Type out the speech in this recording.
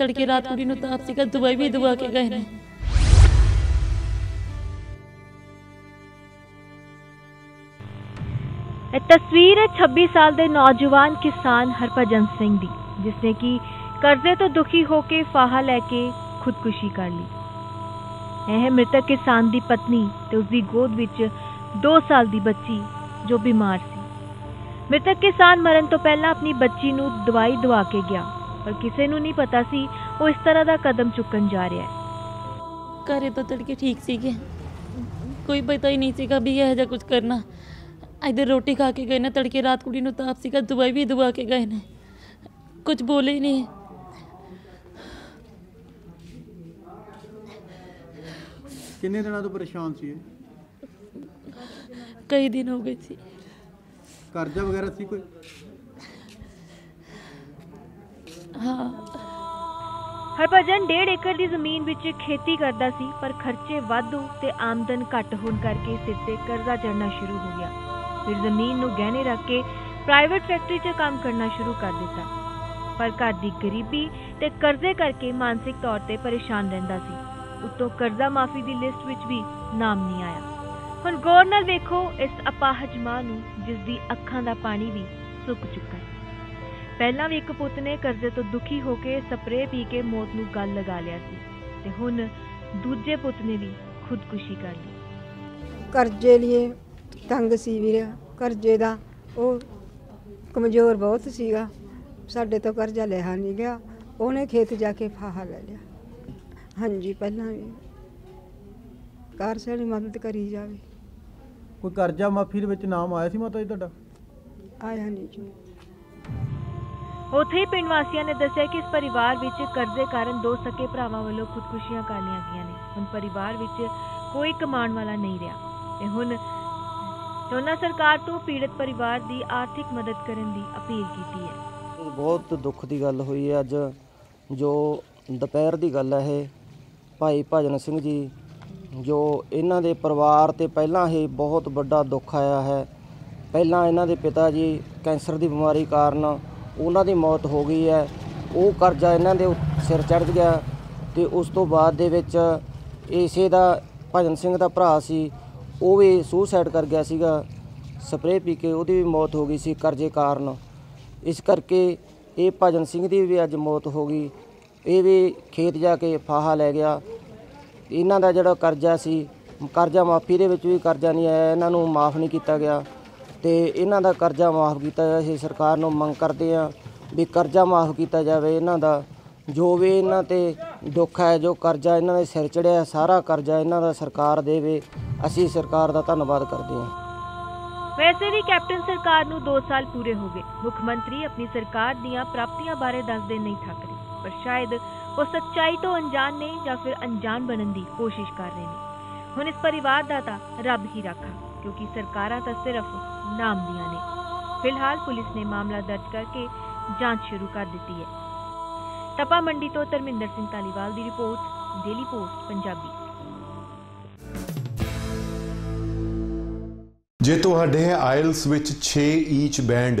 ਤੜਕੇ ਰਾਤ ਕੁੜੀ ਨੂੰ ਤਾਪ ਸੀਗਾ, ਦਵਾਈ ਵੀ ਦਵਾ ਕੇ ਗਏ ਨੇ। ਇਹ ਤਸਵੀਰ ਹੈ 26 ਸਾਲ ਦੇ ਨੌਜਵਾਨ ਕਿਸਾਨ ਹਰਭਜਨ ਸਿੰਘ ਦੀ ਜਿਸ ਕਿ ਕਰਜ਼ੇ ਤੋਂ ਦੁਖੀ ਹੋ ਕੇ ਫਾਹਾ ਲੈ ਕੇ ਖੁਦਕੁਸ਼ੀ ਕਰ ਲਈ। ਇਹ ਮ੍ਰਿਤਕ ਕਿਸਾਨ ਦੀ ਪਤਨੀ ਤੇ ਉਸ ਦੀ ਗੋਦ ਵਿੱਚ 2 ਸਾਲ ਦੀ ਬੱਚੀ ਜੋ ਬਿਮਾਰ ਸੀ। ਮ੍ਰਿਤਕ ਕਿਸਾਨ ਮਰਨ ਤੋਂ ਪਹਿਲਾਂ ਆਪਣੀ ਬੱਚੀ ਨੂੰ ਦਵਾਈ ਦਵਾ ਕੇ ਗਿਆ। ਪਰ ਕਿਸੇ ਨੂੰ ਨਹੀਂ ਪਤਾ ਸੀ ਉਹ ਇਸ ਤਰ੍ਹਾਂ ਦਾ ਕਦਮ ਚੁੱਕਣ ਜਾ ਰਿਹਾ ਹੈ। ਘਰੇ ਤਾਂ ਤੜਕੇ ਠੀਕ ਸੀਗੇ। ਕੋਈ ਪਤਾ ਹੀ ਨਹੀਂ ਸੀਗਾ ਵੀ ਇਹ ਜਿਹਾ ਕੁਝ ਕਰਨਾ। ਇਧਰ ਰੋਟੀ ਖਾ ਕੇ ਗਏ ਨੇ ਤੜਕੇ ਰਾਤ ਕੁੜੀ ਨੂੰ ਤਾਪ ਸੀਗਾ ਦਵਾਈ ਵੀ ਦਵਾ ਕੇ ਗਏ ਨੇ। ਕੁਝ ਬੋਲੇ ਹੀ ਨਹੀਂ। ਕਿੰਨੇ ਦਿਨਾਂ ਤੋਂ ਪਰੇਸ਼ਾਨ ਸੀ ਇਹ? ਕਈ ਦਿਨ ਹੋ ਗਏ ਸੀ। ਕਰਜ਼ਾ ਵਗੈਰਾ ਸੀ ਕੋਈ? ਹਾਂ। ਹਰਭਜਨ 1.5 ਏਕੜ ਦੀ ਜ਼ਮੀਨ ਵਿੱਚ ਖੇਤੀ ਕਰਦਾ ਸੀ, ਪਰ ਖਰਚੇ ਵਾਧੂ ਤੇ ਆਮਦਨ ਘੱਟ ਹੋਣ ਕਰਕੇ ਸਿਰ ਤੇ ਕਰਜ਼ਾ ਚੜਨਾ ਸ਼ੁਰੂ ਹੋ ਗਿਆ। ਫਿਰ ਜ਼ਮੀਨ ਨੂੰ ਗਹਿਣੇ ਰੱਖ ਕੇ ਪ੍ਰਾਈਵੇਟ ਫੈਕਟਰੀ 'ਚ ਕੰਮ ਕਰਨਾ ਸ਼ੁਰੂ ਕਰ ਦਿੱਤਾ। ਪਰ ਘਰ ਦੀ ਗਰੀਬੀ ਤੇ ਕਰਜ਼ੇ ਕਰਕੇ ਮਾਨਸਿਕ ਤੌਰ ਤੇ ਪਰੇਸ਼ਾਨ ਰਹਿੰਦਾ ਸੀ। ਉੱਤੋਂ ਕਰਜ਼ਾ ਮਾਫੀ ਦੀ ਲਿਸਟ ਵਿੱਚ ਵੀ ਨਾਮ ਨਹੀਂ ਆਇਆ। ਹੁਣ ਗੌਰ ਨਾਲ ਵੇਖੋ, ਇਸ ਅਪਾਹਜ ਮਾਂ ਨੂੰ ਜਿਸ ਦੀ ਅੱਖਾਂ ਦਾ ਪਾਣੀ ਵੀ ਸੁੱਕ ਚੁੱਕਾ ਹੈ। ਪਹਿਲਾਂ ਵੀ ਇੱਕ ਪੁੱਤ ਨੇ ਕਰਜ਼ੇ ਤੋਂ ਦੁਖੀ ਹੋ ਕੇ ਸਪਰੇਅ ਪੀ ਕੇ ਮੌਤ ਨੂੰ ਗਲ ਲਗਾ ਲਿਆ ਸੀ ਤੇ ਹੁਣ ਦੂਜੇ ਪੁੱਤ ਨੇ ਵੀ ਖੁਦਕੁਸ਼ੀ ਕਰ ਲਈ। ਕਰਜ਼ੇ ਲਈ ਤੰਗ ਸੀ ਵੀਰ। ਕਰਜ਼ੇ ਦਾ ਉਹ ਕਮਜ਼ੋਰ ਬਹੁਤ ਸੀਗਾ। ਸਾਡੇ ਤੋਂ ਕਰਜ਼ਾ ਲਿਆ ਨਹੀਂ ਗਿਆ। ਉਹਨੇ ਖੇਤ ਜਾ ਕੇ ਫਾਹਾ ਲੈ ਲਿਆ। ਹਾਂਜੀ ਪਹਿਲਾਂ ਵੀ ਕਾਰ ਸਾਡੀ ਮਦਦ ਕਰੀ ਜਾਵੇ। ਕੋਈ ਕਰਜ਼ਾ ਮਾਫੀ ਦੇ ਵਿੱਚ ਨਾਮ ਆਇਆ ਸੀ ਮਾਤਾ ਜੀ ਤੁਹਾਡਾ? ਆਇਆ ਨਹੀਂ ਜੀ। ਉੱਥੇ ਹੀ ਪਿੰਡ ਵਾਸੀਆਂ ਨੇ ਦੱਸਿਆ ਕਿ ਇਸ ਪਰਿਵਾਰ ਵਿੱਚ ਕਰਜ਼ੇ ਕਾਰਨ ਦੋ ਸਕੇ ਭਰਾਵਾਂ ਵੱਲੋਂ ਖੁਦਕੁਸ਼ੀਆਂ ਕਰ ਲਈਆਂ ਗਈਆਂ ਨੇ। ਹੁਣ ਪਰਿਵਾਰ ਵਿੱਚ ਕੋਈ ਕਮਾਉਣ ਵਾਲਾ ਨਹੀਂ ਰਿਹਾ। ਤੇ ਹੁਣ ਉਹਨਾਂ ਸਰਕਾਰ ਤੋਂ ਪੀੜਤ ਪਰਿਵਾਰ ਦੀ ਆਰਥਿਕ ਮਦਦ ਕਰਨ ਦੀ ਅਪੀਲ ਕੀਤੀ ਹੈ। ਬਹੁਤ ਦੁੱਖ ਦੀ ਗੱਲ ਹੋਈ ਹੈ ਅੱਜ, ਜੋ ਦੁਪਹਿਰ ਦੀ ਗੱਲ ਹੈ ਇਹ, ਭਾਈ ਭਜਨ ਸਿੰਘ ਜੀ, ਜੋ ਇਹਨਾਂ ਦੇ ਪਰਿਵਾਰ ਤੇ ਪਹਿਲਾਂ ਹੀ ਬਹੁਤ ਵੱਡਾ ਦੁੱਖ ਆਇਆ ਹੈ। ਪਹਿਲਾਂ ਇਹਨਾਂ ਦੇ ਪਿਤਾ ਜੀ ਕੈਂਸਰ ਦੀ ਬਿਮਾਰੀ ਕਾਰਨ ਉਹਨਾਂ ਦੀ ਮੌਤ ਹੋ ਗਈ ਹੈ। ਉਹ ਕਰਜ਼ਾ ਇਹਨਾਂ ਦੇ ਸਿਰ ਚੜ੍ਹ ਗਿਆ ਤੇ ਉਸ ਤੋਂ ਬਾਅਦ ਦੇ ਵਿੱਚ ਇਸੇ ਦਾ ਭਜਨ ਸਿੰਘ ਦਾ ਭਰਾ ਸੀ, ਉਹ ਵੀ ਸੁਸਾਈਡ ਕਰ ਗਿਆ ਸੀਗਾ। ਸਪਰੇਅ ਪੀ ਕੇ ਉਹਦੀ ਵੀ ਮੌਤ ਹੋ ਗਈ ਸੀ ਕਰਜ਼ੇ ਕਾਰਨ। ਇਸ ਕਰਕੇ ਇਹ ਭਜਨ ਸਿੰਘ ਦੀ ਵੀ ਅੱਜ ਮੌਤ ਹੋ ਗਈ। ਇਹ ਵੀ ਖੇਤ ਜਾ ਕੇ ਫਾਹਾ ਲੈ ਗਿਆ। ਇਹਨਾਂ ਦਾ ਜਿਹੜਾ ਕਰਜ਼ਾ ਸੀ, ਕਰਜ਼ਾ ਮਾਫੀ ਦੇ ਵਿੱਚ ਵੀ ਕਰਜ਼ਾ ਨਹੀਂ ਆਇਆ, ਇਹਨਾਂ ਨੂੰ ਮਾਫ ਨਹੀਂ ਕੀਤਾ ਗਿਆ। ਤੇ ਇਹਨਾਂ ਦਾ ਕਰਜ਼ਾ ਮਾਫ ਕੀਤਾ ਜਾਵੇ, ਅਸੀਂ ਸਰਕਾਰ ਨੂੰ ਮੰਗ ਕਰਦੇ ਹਾਂ ਵੀ ਕਰਜ਼ਾ ਮਾਫ ਕੀਤਾ ਜਾਵੇ ਇਹਨਾਂ ਦਾ। ਜੋ ਵੀ ਇਹਨਾਂ ਤੇ ਦੁੱਖ ਹੈ, ਜੋ ਕਰਜ਼ਾ ਇਹਨਾਂ ਦੇ ਸਿਰ ਚੜਿਆ ਸਾਰਾ ਕਰਜ਼ਾ ਇਹਨਾਂ ਦਾ ਸਰਕਾਰ ਦੇਵੇ। ਅਸੀਂ ਸਰਕਾਰ ਦਾ ਧੰਨਵਾਦ ਕਰਦੇ ਹਾਂ। ਵੈਸੇ ਵੀ ਕੈਪਟਨ ਸਰਕਾਰ ਨੂੰ 2 ਸਾਲ ਪੂਰੇ ਹੋ ਗਏ। ਮੁੱਖ ਮੰਤਰੀ ਆਪਣੀ ਸਰਕਾਰ ਦੀਆਂ ਪ੍ਰਾਪਤੀਆਂ ਬਾਰੇ ਦੱਸਦੇ ਨਹੀਂ ਥੱਕ ਰਹੇ, ਪਰ ਸ਼ਾਇਦ ਉਹ ਸੱਚਾਈ ਤੋਂ ਅਣਜਾਣ ਨੇ ਜਾਂ ਫਿਰ ਅਣਜਾਣ ਬਣਨ ਦੀ ਕੋਸ਼ਿਸ਼ ਕਰ ਰਹੇ ਨੇ। ਹੁਣ ਇਸ ਪਰਿਵਾਰ ਦਾ ਤਾਂ ਰੱਬ ਹੀ ਰਾਖਾ। ਕਿਉਂਕਿ ਸਰਕਾਰਾਂ ਤਾਂ ਸਿਰਫ ਨਾਮ ਦੀਆਂ ਨੇ। ਫਿਲਹਾਲ ਪੁਲਿਸ ਨੇ ਮਾਮਲਾ ਦਰਜ ਕਰਕੇ ਜਾਂਚ ਸ਼ੁਰੂ ਕਰ ਦਿੱਤੀ ਹੈ। ਤਪਾ ਮੰਡੀ ਤੋਂ ਧਰਮਿੰਦਰ ਸਿੰਘ ਧਾਲੀਵਾਲ ਦੀ ਰਿਪੋਰਟ, ਡੇਲੀ ਪੋਸਟ, ਪੰਜਾਬੀ। ਜੇ ਤੁਹਾਡੇ ਆਇਲਸ ਵਿੱਚ 6 ਈਚ ਬੈਂਡ